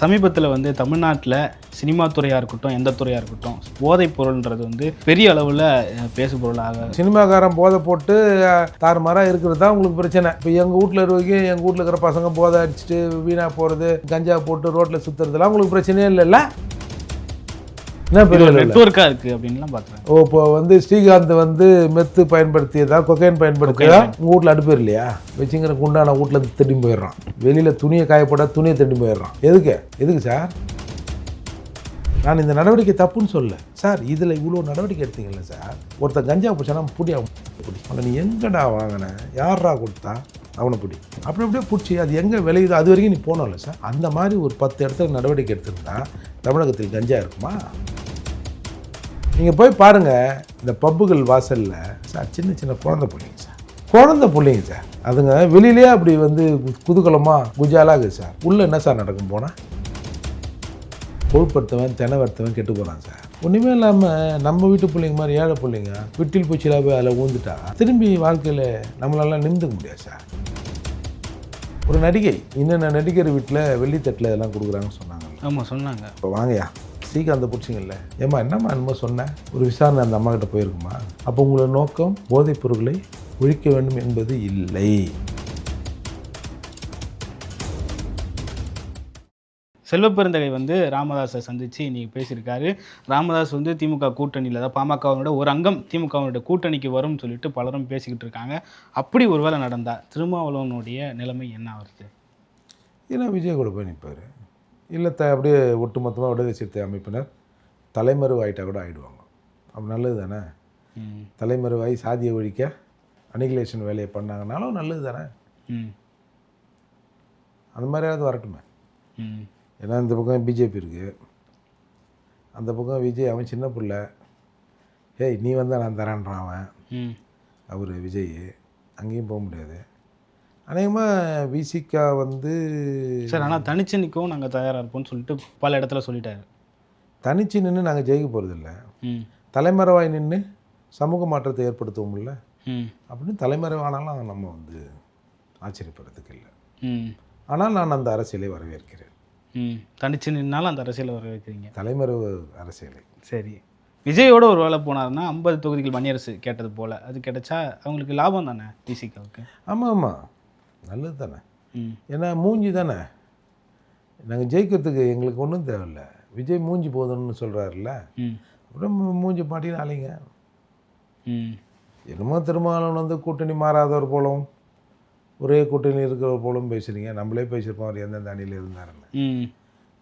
சமீபத்தில் வந்து தமிழ்நாட்டில் சினிமா துறையாக இருக்கட்டும் எந்த துறையாக இருக்கட்டும் போதைப் பொருள்ன்றது வந்து பெரிய அளவில் பேசுபொருளாக சினிமாக்காரன் போதை போட்டு தாறுமாறாக இருக்கிறது தான் உங்களுக்கு பிரச்சனை. இப்போ எங்கள் வீட்டில் இருக்க எங்கள் வீட்டில் இருக்கிற பசங்க போதை அடிச்சுட்டு வீணாக போகிறது கஞ்சா போட்டு ரோட்டில் சுற்றுறதுலாம் உங்களுக்கு பிரச்சனையே இல்லைல்ல? நெட்ஒர்க்காக இருக்குது அப்படின்லாம் பார்க்குறேன் ஓ இப்போ வந்து ஸ்ரீகாந்த் வந்து மெத்து பயன்படுத்தியதா கொக்கைன் பயன்படுத்தியதா? உங்கள் வீட்டில் அடுப்பு இல்லையா? வச்சுங்கிற குண்டான வீட்டில் திரும்பி போயிடுறான். வெளியில் துணியை காயப்பட துணியை திரும்பி போயிடுறான். எதுக்கு? எதுக்கு சார்? நான் இந்த நடவடிக்கை தப்புன்னு சொல்ல சார் இதில் இவ்வளோ நடவடிக்கை எடுத்தீங்கல்ல சார்? ஒருத்தன் கஞ்சா பிடிச்சானா புடி அவன் பிடி. அவனை நீ எங்கடா வாங்கின? யாரா கொடுத்தா? அவனை பிடி. அப்படி அப்படியே பிடிச்சி அது எங்கே விளையுதோ அது வரைக்கும் நீ போனோம்ல சார். அந்த மாதிரி ஒரு பத்து இடத்துல நடவடிக்கை எடுத்திருந்தா தமிழகத்தில் கஞ்சா இருக்குமா? நீங்கள் போய் பாருங்கள் இந்த பப்புகள் வாசலில் சார் சின்ன சின்ன குழந்தை பிள்ளைங்க சார். குழந்தை பிள்ளைங்க சார். அதுங்க வெளியிலேயே அப்படி வந்து குதூகலமாக குஜாலாக இருக்குது சார். உள்ளே என்ன சார் நடக்கும் போனால் கொழுப்படுத்தவன் தினவர்த்தவன் கெட்டு போகிறான் சார். ஒன்றுமே இல்லாமல் நம்ம வீட்டு பிள்ளைங்க மாதிரி ஏழை பிள்ளைங்க விட்டில் பூச்சியில் போய் அதில் ஊந்துட்டா திரும்பி வாழ்க்கையில் நம்மளால நிமிந்துக்க முடியாது சார். ஒரு நடிகை இன்னென்ன நடிகர் வீட்டில் வெள்ளித்தட்டில் இதெல்லாம் கொடுக்குறாங்கன்னு சொன்னாங்கல்ல. ஆமாம் சொன்னாங்க. இப்போ வாங்கய்யா. ஸ்ரீகாந்த் பிடிச்சிங்கல்ல ஏம்மா என்னம்மா என்னமோ சொன்னேன் ஒரு விசாரணை அந்த அம்மா கிட்ட போயிருக்குமா? அப்போ உங்களோட நோக்கம் போதைப் பொருட்களை ஒழிக்க வேண்டும் என்பது இல்லை. செல்வப்பெருந்தகை வந்து ராமதாஸை சந்தித்து இன்னைக்கு பேசியிருக்காரு. ராமதாஸ் வந்து திமுக கூட்டணியில் தான் பாமகவினோட ஒரு அங்கம் திமுகவினோட கூட்டணிக்கு வரும்னு சொல்லிட்டு பலரும் பேசிக்கிட்டு இருக்காங்க. அப்படி ஒருவேளை நடந்தா திருமாவளவனுடைய நிலைமை என்ன ஆகுது ஏன்னா விஜய் கூட போய் நிற்பார் இல்லை த அப்படியே ஒட்டுமொத்தமாக விடுதலை சிறுத்தை அமைப்பினர் தலைமறைவு ஆகிட்டா கூட ஆகிடுவாங்க அப்போ நல்லது தானே? ம். தலைமறைவாகி சாதியை ஒழிக்க அனிகுலேஷன் வேலையை பண்ணாங்கனாலும் நல்லது தானே? அந்த மாதிரியாவது வரட்டுமே. ஏன்னா இந்த பக்கம் பிஜேபி இருக்குது அந்த பக்கம் விஜய் அவன் சின்ன பிள்ளை. ஏய் நீ வந்தால் நான் தரேன்றான் அவன். அவர் விஜய். அங்கேயும் போக முடியாது. அநேகமாக விசிகா வந்து சார் ஆனால் தனிச்சு நிற்கவும் நாங்கள் தயாராக இருப்போம்னு சொல்லிட்டு பல இடத்துல சொல்லிட்டாரு. தனிச்சு நின்று நாங்கள் ஜெயிக்க போகிறதில்ல தலைமறைவாய் நின்று சமூக மாற்றத்தை ஏற்படுத்துவோம்ல. ம். அப்படின்னு தலைமறைவானாலும் நம்ம வந்து ஆச்சரியப்படுறதுக்கு இல்லை. ம். ஆனால் நான் அந்த அரசியலை வரவேற்கிறேன். ம். தனிச்சு நின்னாலும் அந்த அரசியலை வர வைக்கிறீங்க தலைமறைவு அரசியலை. சரி. விஜயோட ஒரு வேலை போனாருன்னா ஐம்பது தொகுதிகள் மணியரசு கேட்டது போல். அது கிடைச்சா அவங்களுக்கு லாபம் தானே டிசிகாவுக்கு ஆமாம் ஆமாம். நல்லது தானே ஏன்னா மூஞ்சி தானே நாங்கள் ஜெயிக்கிறதுக்கு எங்களுக்கு ஒன்றும் தேவையில்ல. விஜய் மூஞ்சி போதும்னு சொல்கிறாருல்ல அப்புறம் மூஞ்சி மாட்டின்னு அலைங்க. ம். என்னமோ திருமாவளவன் வந்து கூட்டணி மாறாதவர் போலவும் ஒரே கூட்டணி இருக்கிறவர் போலவும் பேசுகிறீங்க நம்மளே பேசியிருப்போம் அவர் எந்தெந்த அணியில் இருந்தாருன்னு.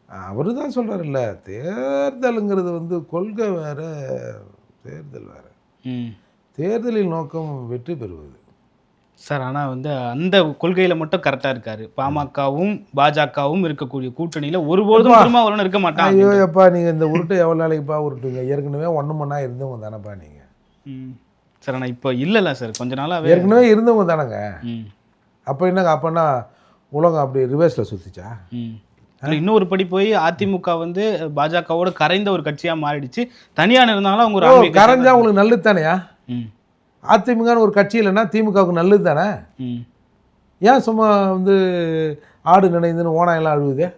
அவர் தான் சொல்கிறாருல்ல தேர்தலுங்கிறது வந்து கொள்கை வேறு தேர்தல் வேறு. தேர்தலின் நோக்கம் வெற்றி பெறுவது. சார் ஆனால் வந்து அந்த கொள்கையில் மட்டும் கரெக்டாக இருக்காரு. பாமகவும் பாஜகவும் இருக்கக்கூடிய கூட்டணியில் ஒருபோதும். திருமாவளவன் இருக்க மாட்டாங்க ஐயோ எப்பா நீங்கள் இந்த உருட்டை எவ்வளோ நாளைக்குப்பா உருட்டுங்க? ஏற்கனவே ஒன்று மணி இருந்தவங்க தானேப்பா நீங்கள் ம். சார் ஆனால் இப்போ இல்லைல்ல சார் கொஞ்ச நாளாகவே ஏற்கனவே இருந்தவங்க தானேங்க. ம். அப்போ என்னங்க அப்போனா உலகம் அப்படி ரிவர்ஸில் சுற்றிச்சா இன்னொரு படி போய் அதிமுக வந்து பாஜகவோட கரைந்த ஒரு கட்சியாக மாறிடுச்சு. தனியாக இருந்தாலும் அவங்க கரைஞ்சா உங்களுக்கு நல்லது தானேயா ம். அதிமுகன்னு ஒரு கட்சி இல்லைன்னா திமுகவுக்கு நல்லது தானே? ஏன் சும்மா வந்து ஆடு நினைந்துன்னு ஓனாயெல்லாம் அழுகுதே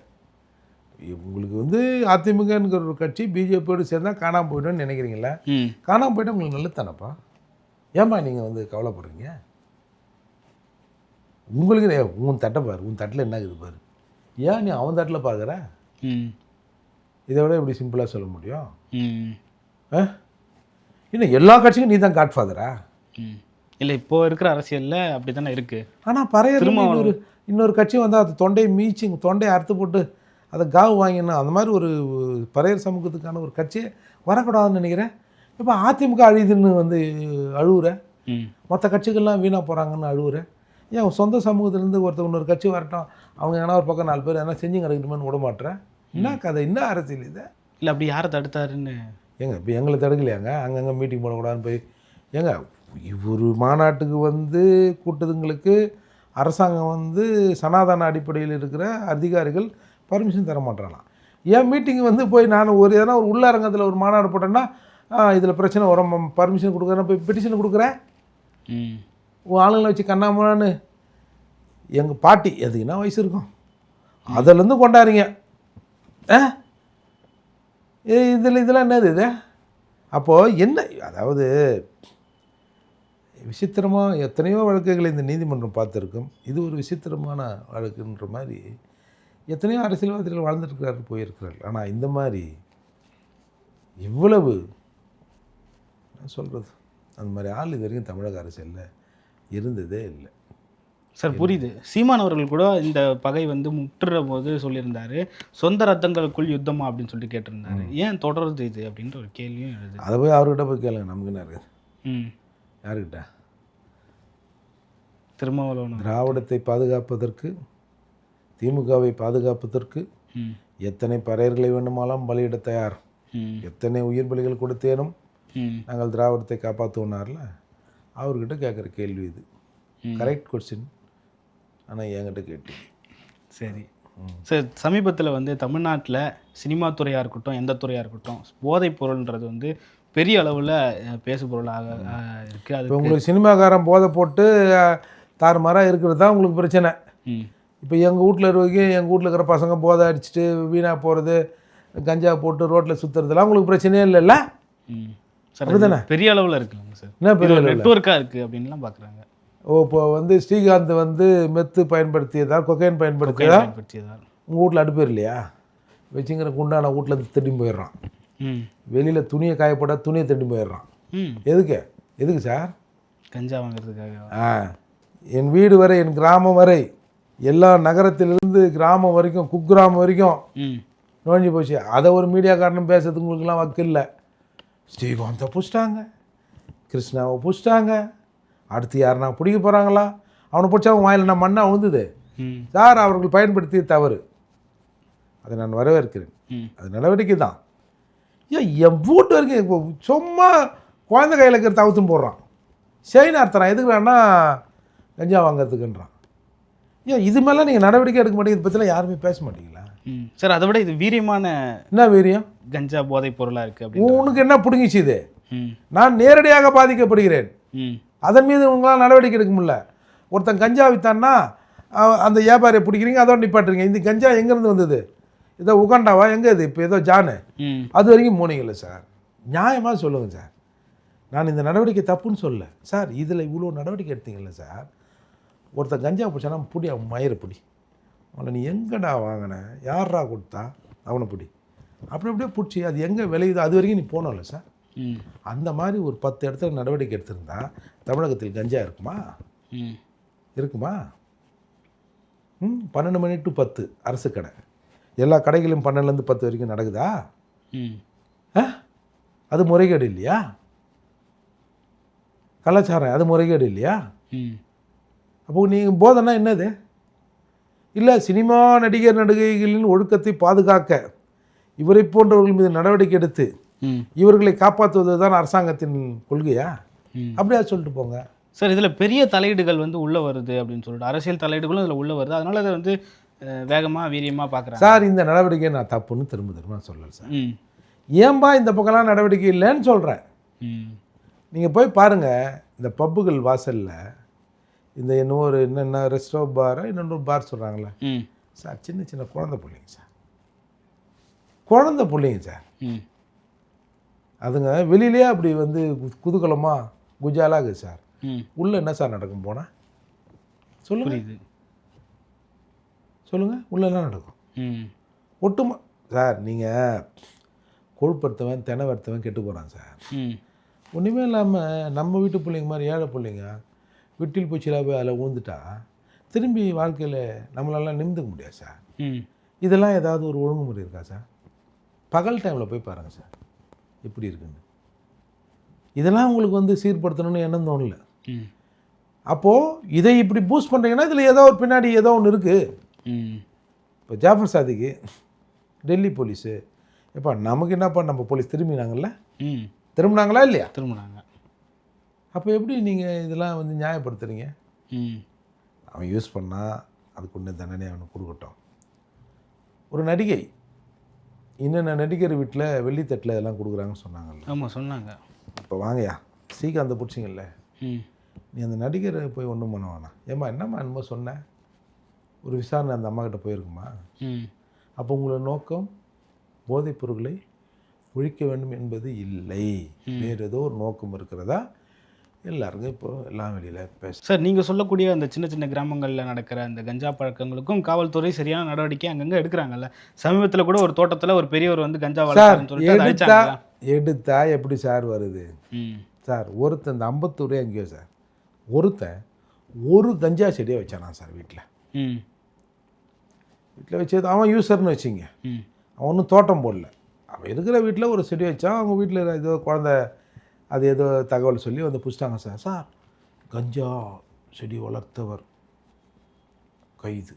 உங்களுக்கு வந்து அதிமுகங்கிற ஒரு கட்சி பிஜேபியோடு சேர்ந்தா காணாமல் போய்டும்னு நினைக்கிறீங்களா? காணாமல் போயிட்டா உங்களுக்கு நல்லது தானேப்பா? ஏன்பா நீங்கள் வந்து கவலைப்படுறீங்க? உங்களுக்கு உன் தட்டை பாரு உன் தட்டில் என்ன இருக்குது பாரு. ஏன் நீ அவன் தட்டில் பார்க்குற? ம். இதை விட இப்படி சிம்பிளாக சொல்ல முடியும்? இன்னும் எல்லா கட்சிக்கும் நீ தான் காட்ஃபாதரா இல்லை இப்போ இருக்கிற அரசியலில் அப்படி தானே இருக்குது ஆனால் பறையர். இன்னொரு இன்னொரு கட்சி வந்து அது தொண்டையை மீச்சு தொண்டையை அறுத்து போட்டு அதை காவு வாங்கினா அந்த மாதிரி ஒரு பறையர் சமூகத்துக்கான ஒரு கட்சியே வரக்கூடாதுன்னு நினைக்கிறேன். இப்போ அதிமுக அழியுதுன்னு வந்து அழுவுற. ம். மற்ற கட்சிகள்லாம் வீணாக போகிறாங்கன்னு அழுவுற. ஏன் சொந்த சமூகத்துலேருந்து ஒருத்தர் இன்னொரு கட்சி வரட்டும் அவங்க எங்கன்னா ஒரு பக்கம் நாலு பேர் என்ன செஞ்சு கிடக்கணுமேனு விட மாட்டேறேன் என்ன கதை? என்ன அரசியல் இது? இல்லை அப்படி யாரை தடுத்தாருன்னு? ஏங்க இப்போ எங்களை தடுக்கலையாங்க? அங்கங்கே மீட்டிங் போடக்கூடாதுன்னு போய் ஏங்க ஒரு மாநாட்டுக்கு வந்து கூட்டத்துங்களுக்கு அரசாங்கம் வந்து சனாதன அடிப்படையில் இருக்கிற அதிகாரிகள் பர்மிஷன் தர மாட்டாங்களாம் ஏன் மீட்டிங் வந்து போய் நான் ஒரு எதனா ஒரு உள்ளரங்கத்தில் ஒரு மாநாடு போட்டேன்னா இதில் பிரச்சனை வரும். பர்மிஷன் கொடுக்குறேன் போய் பெட்டிஷன் கொடுக்குறேன். உன் ஆளுங்களை வச்சு கண்ணாமண்ணான்னு எங்கள் பாட்டி எதுக்குன்னா வயசு இருக்கும்? அதிலேருந்து கொண்டாடுறீங்க. ஆ? இதில் இதெல்லாம் என்னது இது? அப்போது என்ன அதாவது விசித்திரமாக எத்தனையோ வழக்குகளை இந்த நீதிமன்றம் பார்த்துருக்கும். இது ஒரு விசித்திரமான வழக்குன்ற மாதிரி எத்தனையோ அரசியல்வாதிகள் வாழ்ந்துட்டுருக்கிறாரு போயிருக்கிறார்கள். ஆனால் இந்த மாதிரி இவ்வளவு என்ன சொல்கிறது அந்த மாதிரி ஆள் இது வரைக்கும் தமிழக அரசியலில் இருந்ததே இல்லை. சார் புரியுது. சீமான் அவர்கள் கூட இந்த பகை வந்து முற்றுற போது சொல்லியிருந்தாரு சொந்த ரத்தங்களுக்குள் யுத்தமா? அப்படின்னு சொல்லிட்டு கேட்டிருந்தாரு. ஏன் தொடருது இது? அப்படின்ற ஒரு கேள்வியும் எழுது. அதை போய் அவர்கிட்ட போய் கேளுங்க நமக்கு என்ன இருக்குது? ம். யாருக்கிட்ட? திருமாவளவன் திராவிடத்தை பாதுகாப்பதற்கு திமுகவை பாதுகாப்பதற்கு எத்தனை பறையர்களை வேண்டுமானாலும் பலியிட தயார். எத்தனை உயிர் பலிகள் கொடுத்தேனும் நாங்கள் திராவிடத்தை காப்பாற்றுவோனார்ல அவர்கிட்ட கேட்குற கேள்வி இது. கரெக்ட் கொஸ்டின் ஆனால் என்கிட்ட கேட்டு. சரி. சார் சமீபத்தில் வந்து தமிழ்நாட்டில் சினிமா துறையாக இருக்கட்டும் எந்த துறையாக இருக்கட்டும் போதைப் பொருள்ன்றது வந்து பெரிய அளவில் பேசு பொருளாக இருக்குது அது உங்களுக்கு சினிமாக்காரன் போதை போட்டு தாறுமாறாக இருக்கிறது தான் உங்களுக்கு பிரச்சனை. இப்போ எங்கள் வீட்டில் இருக்க எங்கள் வீட்டில் இருக்கிற பசங்க போதை அடிச்சுட்டு வீணாக போகிறது கஞ்சா போட்டு ரோட்டில் சுற்றுறதுலாம் உங்களுக்கு பிரச்சனையே இல்லைல்ல? அது பெரிய அளவில் இருக்குங்க சார். என்ன பெரிய? நெட்ஒர்க்காக இருக்குது அப்படின்லாம் பார்க்குறாங்க ஓ இப்போ வந்து ஸ்ரீகாந்த் வந்து மெத்து பயன்படுத்தியதா கொக்கைன் பயன்படுத்தியதா? உங்கள் வீட்டில் அடுப்பு இல்லையா? வச்சுங்கிற குண்டான வீட்டில் திருடி போயிடுறான். வெளியில் துணியை காயப்பட துணியை திருடி போயிடுறான். எதுக்கு? எதுக்கு சார்? கஞ்சா வாங்குறதுக்காக. ஆ. என் வீடு வரை என் கிராமம் வரை எல்லா நகரத்திலிருந்து கிராமம் வரைக்கும் குக்கிராமம் வரைக்கும் நுழைஞ்சு போச்சு. அதை ஒரு மீடியாக்காரனும் பேசுறதுக்கு உங்களுக்குலாம் வக்கு இல்லை. ஸ்ரீகாந்தை பிடிச்சிட்டாங்க. கிருஷ்ணாவை பிடிச்சிட்டாங்க. அடுத்து யாருனா பிடிக்க போகிறாங்களா அவனை பிடிச்சா அவன் வாயில் நான் மண்ணா விழுந்தது ம். சார் அவர்கள் பயன்படுத்திய தவறு. அதை நான் வரவேற்கிறேன். அது நடவடிக்கை தான். ஏன் என் வீட்டு வரைக்கும் சும்மா குழந்தை கையில் இருக்கிற தவிர்த்துன்னு போடுறான். செயின் அர்த்தறான் எதுக்குறான்னா கஞ்சா வாங்குறதுக்குன்றான். ஏன் இது மேலே நீங்கள் நடவடிக்கை எடுக்க மாட்டீங்க. இதை பற்றிலாம் யாருமே பேச மாட்டீங்களா? சார் அதை விட இது வீரியமான என்ன வீரியம்? கஞ்சா போதைப் பொருளாக இருக்குது உனக்கு என்ன பிடுங்கிச்சு இது? நான் நேரடியாக பாதிக்கப்படுகிறேன். அதன் மீது உங்களால் நடவடிக்கை எடுக்க முடியல. ஒருத்தன் கஞ்சா வித்தான்னா அந்த வியாபாரியை பிடிக்கிறீங்க அதோட நிப்பாட்டுறீங்க. இந்த கஞ்சா எங்கேருந்து வந்தது? ஏதோ உகாண்டாவா? எங்கே இது? இப்போ ஏதோ ஜானு. அது வரைக்கும் போனீங்கல்ல சார்? நியாயமாக சொல்லுங்கள் சார். நான் இந்த நடவடிக்கை தப்புன்னு சொல்ல சார் இதில் இவ்வளோ நடவடிக்கை எடுத்தீங்கல்ல சார்? ஒருத்தன் கஞ்சா பிடிச்சானா புடி அவன் மயிரை பிடி. அவனை நீ எங்கடா வாங்கின? யார்ரா கொடுத்தா? அவனை பிடி. அப்படி அப்படியே பிடிச்சி அது எங்கே விளையுதோ அது வரைக்கும் நீ போனோம்ல சார். ம். அந்த மாதிரி ஒரு பத்து இடத்துல நடவடிக்கை எடுத்திருந்தா தமிழகத்தில் கஞ்சா இருக்குமா? இருக்குமா? ம் பன்னெண்டு மணி டு பத்து அரசு கடை. எல்லா கடைகளும் பன்னெண்டுலேருந்து பத்து வரைக்கும் நடக்குதா? அது முறைகேடு இல்லையா? கலாச்சாரம் அது முறைகேடு இல்லையா? ம். அப்போ நீங்கள் போதனா என்னது? இல்லை சினிமா நடிகர் நடிகைகளின் ஒழுக்கத்தை பாதுகாக்க இவரை போன்றவர்கள் மீது நடவடிக்கை எடுத்து இவர்களை காப்பாற்றுவது தான் அரசாங்கத்தின் கொள்கையா? அப்படியா சொல்லிட்டு போங்க. சார் இதில் பெரிய தலையீடுகள் வந்து உள்ளே வருது அப்படின்னு சொல்லிட்டு அரசியல் தலையீடுகளும் இதில் உள்ளே வருது. அதனால அதை வந்து வேகமாக வீரியமாக பார்க்குறாங்க சார் இந்த நடவடிக்கை நான் தப்புன்னு திரும்ப திரும்ப சொல்லலை சார். ஏன்பா இந்த பக்கம்லாம் நடவடிக்கை இல்லைன்னு சொல்கிறேன் நீங்கள் போய் பாருங்கள் இந்த பப்புகள் வாசலில் இந்த இன்னொரு என்னென்ன ரெஸ்டோ பாரா இன்னொன்று பார் சொல்கிறாங்களே சார் சின்ன சின்ன குழந்தை பிள்ளைங்க சார். குழந்தை பிள்ளைங்க சார். ம். அதுங்க வெளியிலேயே அப்படி வந்து குதூகலமாக குஜாலாக சார். ம். உள்ளே என்ன சார் நடக்கும் போனால் சொல்லுங்கள் புரியுது. சொல்லுங்கள் உள்ளே என்ன நடக்கும்? ம். ஒட்டுமா சார் நீங்கள் கொழுப்படுத்தவன் தெனை வறுத்தவன் கெட்டு போகிறான் சார். ம். ஒன்றுமே இல்லாமல் நம்ம வீட்டு பிள்ளைங்க மாதிரி ஏழை பிள்ளைங்க விட்டில் பூச்சியில் போய் அதில் ஊந்துட்டா திரும்பி வாழ்க்கையில் நம்மளால நிமிந்துக்க முடியாது சார்? ம். இதெல்லாம் ஏதாவது ஒரு ஒழுங்குமுறை இருக்கா சார்? பகல் டைமில் போய் பாருங்கள் சார் எப்படி இருக்குன்னு. இதெல்லாம் உங்களுக்கு வந்து சீர்படுத்தணும்னு எண்ணம் தோணல. ம். அப்போது இதை இப்படி பூஸ்ட் பண்ணுறீங்கன்னா இதில் ஏதோ ஒரு பின்னாடி ஏதோ ஒன்று இருக்குது இப்போ ஜாஃபர் சாதிக்கு டெல்லி போலீஸு எப்பா நமக்கு என்னப்பா நம்ம போலீஸ் திரும்பினாங்கல்ல? ம். திரும்பினாங்களா இல்லையா? திரும்பினாங்க. அப்போ எப்படி நீங்கள் இதெல்லாம் வந்து நியாயப்படுத்துறீங்க? ம். அவன் யூஸ் பண்ணால் அதுக்கு உன்ன தண்டனை அவனுக்கு கொடுக்கட்டும். ஒரு நடிகை என்னென்ன நடிகர் வீட்டில் வெள்ளித்தட்டில் இதெல்லாம் கொடுக்குறாங்கன்னு சொன்னாங்கல்ல. ஆமாம் சொன்னாங்க. இப்போ வாங்கயா ஸ்ரீகாந்தை பிடிச்சிங்கல்ல. நீ அந்த நடிகரை போய் ஒன்றும் பண்ண வேணாம். ஏம்மா என்னம்மா என்னமோ சொன்னேன் ஒரு விசாரணை அந்த அம்மா கிட்ட போயிருக்குமா? ம். அப்போ உங்களோட நோக்கம் போதைப் பொருட்களை ஒழிக்க வேண்டும் என்பது இல்லை. வேறு ஏதோ ஒரு நோக்கம் இருக்கிறதா? எல்லாருக்கும் இப்போ எல்லாம் வெளியில் பேச சார் நீங்கள் சொல்லக்கூடிய அந்த சின்ன சின்ன கிராமங்களில் நடக்கிற அந்த கஞ்சா பழக்கங்களுக்கும் காவல்துறை சரியான நடவடிக்கை அங்கங்கே எடுக்கிறாங்கல்ல. சமீபத்தில் கூட ஒரு தோட்டத்தில் ஒரு பெரியவர் வந்து கஞ்சா வளர்த்தாருன்னு சொல்லிட்டு எடுத்தா எப்படி சார் வருது? சார் ஒருத்தன் இந்த அம்பத்தூரே எங்கேயோ சார். ஒருத்தன் ஒரு கஞ்சா செடியை வச்சானா சார் வீட்டில் ம். வீட்டில் வச்சது அவன் யூசர்னு வச்சிங்க. ம். அவன் ஒன்றும் தோட்டம் போடல. அவன் இருக்கிற வீட்டில் ஒரு செடி வச்சான் அவங்க வீட்டில் ஏதோ குழந்த அது ஏதோ தகவல் சொல்லி வந்து புடிச்சிட்டாங்க சார். சார் கஞ்சா செடி வளர்த்தவர். கைது.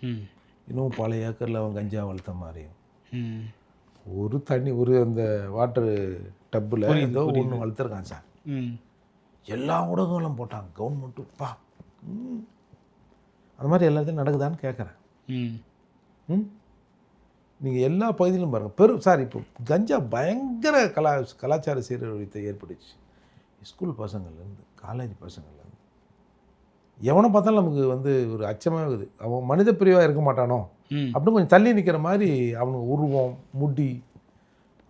ம். இன்னும் பல ஏக்கரில் அவன் கஞ்சா வளர்த்த மாதிரியும். ம். ஒரு தண்ணி ஒரு அந்த வாட்டர் டப்பில் ஏதோ. ஒன்று வளர்த்துருக்கான் சார். ம். எல்லா ஊடகங்களும் போட்டாங்க. கவர்மெண்ட்டு பா. ம். அந்த மாதிரி எல்லாத்தையும் நடக்குதான்னு கேட்குறேன் ம். ம்? நீங்கள் எல்லா பகுதியிலும் பாருங்கள் பெரும் சார் இப்போ கஞ்சா பயங்கர கலா கலாச்சார சீரழித்தை ஏற்பட்டுச்சு ஸ்கூல் பசங்கள்லேருந்து காலேஜ் பசங்கள்லேருந்து. எவனை பார்த்தாலும் நமக்கு வந்து ஒரு அச்சமாக இருக்குது அவன் மனித பிரிவாக இருக்க மாட்டானோ? அப்படின்னு கொஞ்சம் தள்ளி நிற்கிற மாதிரி அவனுக்கு உருவம் முடி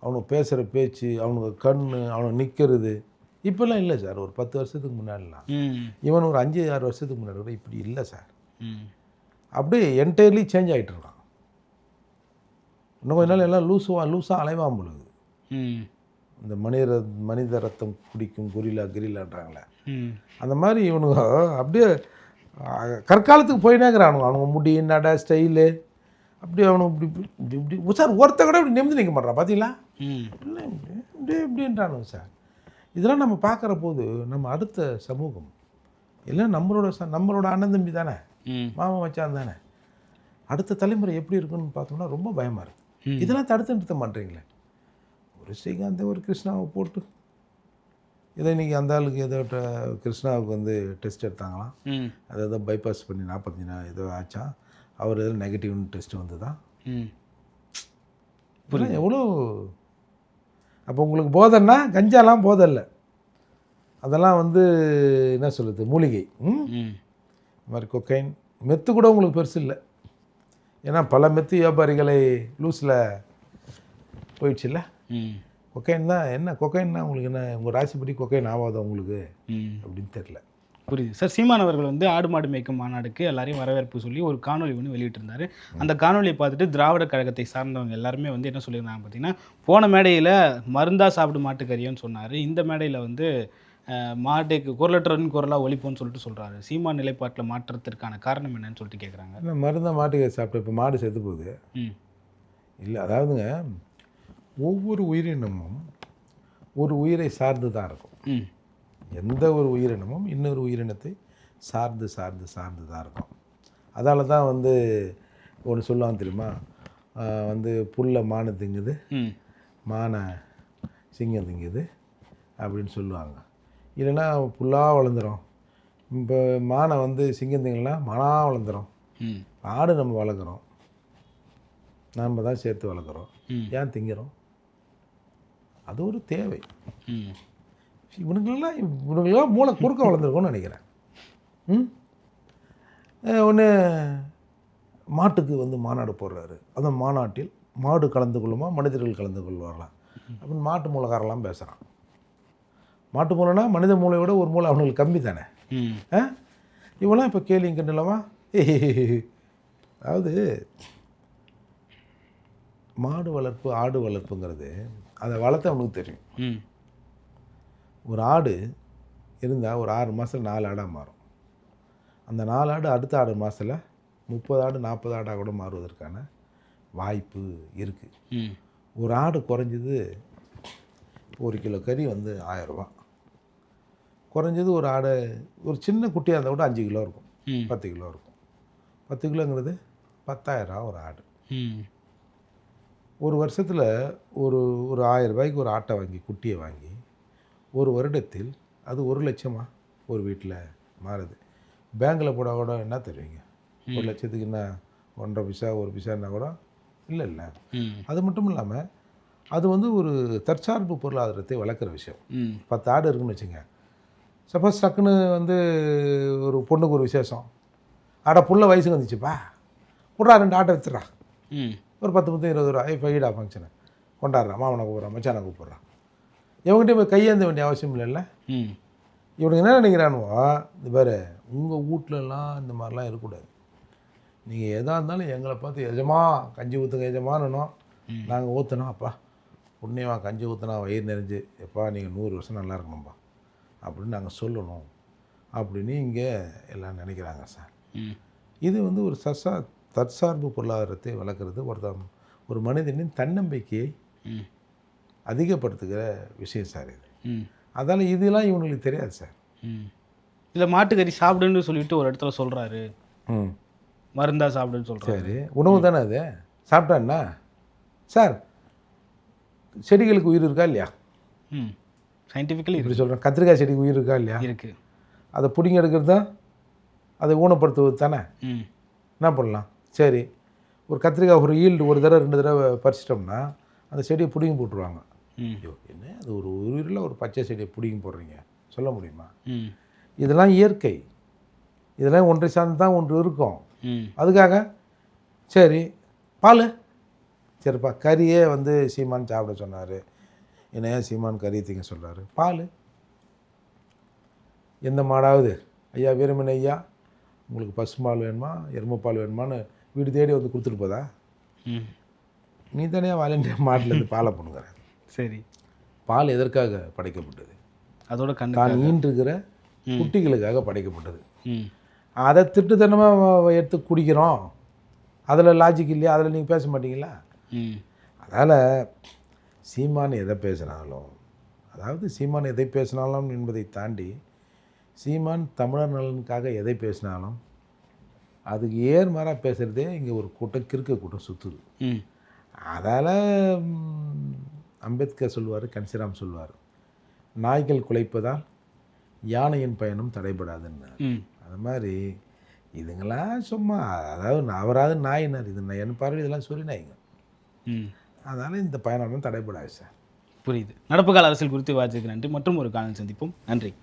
அவனுக்கு பேசுகிற பேச்சு அவனுக்கு கண் அவனுக்கு நிற்கிறது இப்போல்லாம் இல்லை சார். ஒரு பத்து வருஷத்துக்கு முன்னாடிலாம். இவன் ஒரு அஞ்சு ஆறு வருஷத்துக்கு முன்னாடி கூட இப்படி இல்லை சார். அப்படியே என்டையர்லி சேஞ்ச் ஆகிட்டு இருக்கான். இன்னும் கொஞ்ச நாள் எல்லாம் லூசுவா லூஸாக அலைவான் பொழுது. ம். இந்த மனித மனித ரத்தம் குடிக்கும் குரிலா கிரிலான்றாங்களே அந்த மாதிரி இவனுங்க அப்படியே கற்காலத்துக்கு போயினேங்கிறானுங்க. அவனுங்க முடி நட ஸ்டைலு அப்படி அவனுக்கு இப்படி இப்படி இப்படி சார் ஒருத்த கூட இப்படி நிமிந்து நிற்க மாட்டான் பார்த்தீங்களா ம். இல்லை இப்படி இப்படி இப்படின்றானுங்க சார். இதெல்லாம் நம்ம பார்க்குற போது நம்ம அடுத்த சமூகம் எல்லாம் நம்மளோட ச நம்மளோட அண்ணன் தம்பி தானே? ம். மாமன் மச்சான் தானே? அடுத்த தலைமுறை எப்படி இருக்குன்னு பார்த்தோம்னா ரொம்ப பயமாக இருக்குது. இதெல்லாம் தடுத்து நிறுத்த மாட்டீங்களே? ஒரு ஸ்ரீகாந்த் ஒரு கிருஷ்ணாவை போட்டு. இதை இன்னைக்கு அந்த ஆளுக்கு ஏதோ கிருஷ்ணாவுக்கு வந்து டெஸ்ட் எடுத்தாங்களாம் அதை ஏதோ பைபாஸ் பண்ணி நாற்பத்தஞ்சு நாள் ஏதோ ஆச்சான் அவர் ஏதோ நெகட்டிவ்னு டெஸ்ட் வந்து தான் ம். இதெல்லாம் எவ்வளோ? அப்போ உங்களுக்கு போதைன்னா கஞ்சாலாம் போதை இல்லை அதெல்லாம் வந்து என்ன சொல்லுது மூலிகை. இந்த மாதிரி கொக்கைன் மெத்து கூட உங்களுக்கு பெருசு இல்லை. ஏன்னா பல மெத்து வியாபாரிகளை லூஸில் போயிடுச்சுல்ல? கொக்கைன் தான் என்ன? கொக்கைன்னா உங்களுக்கு என்ன? உங்கள் ராசிப்படி கொக்கைன் ஆகாதா உங்களுக்கு? ம். அப்படின்னு தெரில புரியுது. சார் சீமான் அவர்கள் வந்து ஆடு மாடு மேய்க்கும் மாநாடுக்கு எல்லாரையும் வரவேற்பு சொல்லி ஒரு காணொளி ஒன்று வெளியிட்டிருந்தாரு. அந்த காணொளியை பார்த்துட்டு திராவிட கழகத்தை சார்ந்தவங்க எல்லாருமே வந்து என்ன சொல்லியிருந்தாங்க பார்த்தீங்கன்னா போன மேடையில் மருந்தா சாப்பிடு மாட்டுக்கறியோன்னு சொன்னார். இந்த மேடையில் வந்து மாட்டுக்கு குரலற்றவரின் குரலாக ஒழிப்போன்னு சொல்லிட்டு சொல்கிறாரு சீமான் நிலைப்பாட்டில் மாற்றத்திற்கான காரணம் என்னன்னு சொல்லிட்டு கேட்குறாங்க என்ன மருந்தை மாட்டுக்கு சாப்பிட்டு இப்போ மாடு செத்து போகுது. இல்லை அதாவதுங்க ஒவ்வொரு உயிரினமும் ஒரு உயிரை சார்ந்து தான் இருக்கும். எந்த ஒரு உயிரினமும் இன்னொரு உயிரினத்தை சார்ந்து சார்ந்து சார்ந்து தான் இருக்கும். அதால தான் வந்து ஒன்று சொல்லுவாங்க தெரியுமா? வந்து புல்லை மானை திங்குது மானை சிங்கம் திங்குது அப்படின்னு சொல்லுவாங்க. இல்லைன்னா புல்லாக வளர்ந்துரும். இப்போ மானை வந்து சிங்கம் திங்கலைன்னா மனாக வளர்ந்துரும். ம். ஆடு நம்ம வளர்க்குறோம். நாம் தான் சேர்த்து வளர்க்குறோம். ஏன் திங்கிறோம்? அது ஒரு தேவை. இவனுங்களெல்லாம் இவனுங்களெல்லாம் மூளை குறுக்க வளர்ந்துருக்கும்னு நினைக்கிறேன். ம்? ஒன்று மாட்டுக்கு வந்து மாநாடு போடுறாரு. அந்த மாநாட்டில் மாடு கலந்து கொள்ளுமா மனிதர்கள் கலந்து கொள்வார்களாம் அப்படின்னு மாட்டு மூலக்காரெல்லாம் பேசுகிறான் மாட்டு மூளைனா மனித மூளையோட ஒரு மூளை அவனுங்களுக்கு கம்மி தானே. இவெல்லாம் இப்போ கேள்வி கிண்டலமா அதாவது மாடு வளர்ப்பு ஆடு வளர்ப்புங்கிறது அதை வளர்த்த அவனுக்கு தெரியும். ம். ஒரு ஆடு இருந்தால் ஒரு ஆறு மாதத்தில் நாலு ஆடாக மாறும். அந்த நாலு ஆடு அடுத்த ஆறு மாதத்தில் முப்பது ஆடு நாற்பது ஆடாக கூட மாறுவதற்கான வாய்ப்பு இருக்குது ஒரு ஆடு குறைஞ்சது ஒரு கிலோ கறி வந்து ஆயரூபா குறைஞ்சது ஒரு ஆடு ஒரு சின்ன குட்டியாக இருந்தால் கூட அஞ்சு கிலோ இருக்கும். பத்து கிலோ இருக்கும். பத்து கிலோங்கிறது பத்தாயிரம் ஒரு ஆடு. ஒரு வருஷத்தில் ஒரு ஒரு ஆயிரம் ரூபாய்க்கு ஒரு ஆட்டை வாங்கி குட்டியை வாங்கி ஒரு வருடத்தில் அது ஒரு லட்சமா ஒரு வீட்டில் மாறுது. பேங்க்கில் போட கூட என்ன தருவீங்க ஒரு லட்சத்துக்கு என்ன ஒன்றரை பைசா ஒரு பைசான்னா கூட இல்லை இல்லை. அது மட்டும் இல்லாமல் அது வந்து ஒரு தற்சார்பு பொருளாதாரத்தை வளர்க்குற விஷயம். பத்து ஆடு இருக்குன்னு வச்சுங்க சப்போஸ் டக்குன்னு வந்து ஒரு பொண்ணுக்கு ஒரு விசேஷம். ஆட புள்ள வயசுக்கு வந்துச்சுப்பா. புட்றா ரெண்டு ஆட்டை ம். ஒரு பத்து பத்து இருபது ரூபா. இப்போ ஈடா ஃபங்க்ஷனு கொண்டாடுறான் மாமனை கூப்பிட்றான் மச்சானை கூப்பிட்றான் இவங்ககிட்ட போய் கையேந்த வேண்டிய அவசியம் இல்லைல்ல? இவனுக்கு என்ன நினைக்கிறானுவோ இந்த பாரு உங்கள் வீட்லலாம் இந்த மாதிரிலாம் இருக்கக்கூடாது. நீங்கள் எதாக இருந்தாலும் எங்களை பார்த்து எஜமா கஞ்சி ஊற்றுங்க எஜமானணும் நாங்கள் ஊற்றுனோம் அப்பா. புண்ணியமா கஞ்சி ஊற்றுனா வயிறு நிறைஞ்சு எப்பா நீங்கள் நூறு வருஷம் நல்லா இருக்கணும்ப்பா அப்படின்னு நாங்கள் சொல்லணும் அப்படின்னு இங்கே எல்லாம் நினைக்கிறாங்க சார். இது வந்து ஒரு சசா தற்சார்பு பொருளாதாரத்தை வளர்க்குறது ஒருத்தன் ஒரு மனிதனின் தன்னம்பிக்கையை அதிகப்படுத்துகிற விஷயம் சார் இது. அதால் இதெல்லாம் இவனுங்களுக்கு தெரியாது சார். ம். இதில் மாட்டுக்கறி சாப்பிடுன்னு சொல்லிட்டு ஒரு இடத்துல சொல்கிறாரு ம். மருந்தா சாப்பிடுன்னு சொல்கிறாரு சரி. உணவு தானே அது? சாப்பிட்டான்னா சார் செடிகளுக்கு உயிர் இருக்கா இல்லையா? ம். சயின்டிஃபிக்கலி இப்படி சொல்கிறேன் கத்திரிக்காய் செடிக்கு உயிர் இருக்கா இல்லையா? இருக்குது அதை பிடிங்கி எடுக்கிறது தான் அதை ஊனப்படுத்துவது தானே? ம். என்ன பண்ணலாம்? சரி ஒரு கத்திரிக்காய் ஒரு ஈல்டு ஒரு தடவை ரெண்டு தடவை பறிச்சிட்டோம்னா அந்த செடியை பிடிங்கி போட்டுருவாங்க. ம். ஐயோ என்ன? அது ஒரு உயிரில் ஒரு பச்சை செடியை பிடிங்கி போடுறீங்க. சொல்ல முடியுமா? ம். இதெல்லாம் இயற்கை. இதெல்லாம் ஒன்றை சார்ந்து தான் ஒன்று இருக்கும். ம். அதுக்காக சரி பால். சரிப்பா கறியே வந்து சீமான் சாப்பிட சொன்னார். என்ன ஏன் சீமான் கறி திங்க சொல்கிறாரு பால். எந்த மாடாவது? ஐயா வீரமணி ஐயா உங்களுக்கு பசும்பால் வேணுமா? எருமைப்பால் வேணுமான்னு வீடு தேடி வந்து கொடுத்துட்டு போதா? ம். நீ தானே வாலண்டியர் மாட்டிலேருந்து பாலை பண்ணுங்கிற சரி. பால் எதற்காக படைக்கப்பட்டது? அதோட கண்ணு தான் ஈன்றிருக்கிற குட்டிகளுக்காக படைக்கப்பட்டது. அதை திட்டுத்தனமாக எடுத்து குடிக்கிறோம். அதில் லாஜிக் இல்லையா? அதில் நீங்கள் பேச மாட்டீங்களா? ம். அதனால் சீமான் எதை பேசினாலும் அதாவது சீமான் எதை பேசினாலும் என்பதை தாண்டி சீமான் தமிழர் நலனுக்காக எதை பேசினாலும் அதுக்கு ஏர்மாறாக பேசுகிறதே இங்கே ஒரு கூட்டம் கிறுக்க கூட்டம் சுற்றுது அதால் அம்பேத்கர் சொல்லுவார் கன்சிராம் சொல்லுவார் நாய்கள் குலைப்பதால் யானையின் பயணம் தடைபடாதுன்னு அது மாதிரி இதுங்களாம் சும்மா அதாவது அவராது நாயினார் இது என் பார்வை இதெல்லாம் சொல்லி நாய்ங்க அதனால் இந்த பயணம் தடைபடாது சார். புரியுது. நடப்பு கால அரசியல் குறித்து வாசிக்க நன்றி. மற்றும் ஒரு காலம் சந்திப்போம். நன்றி.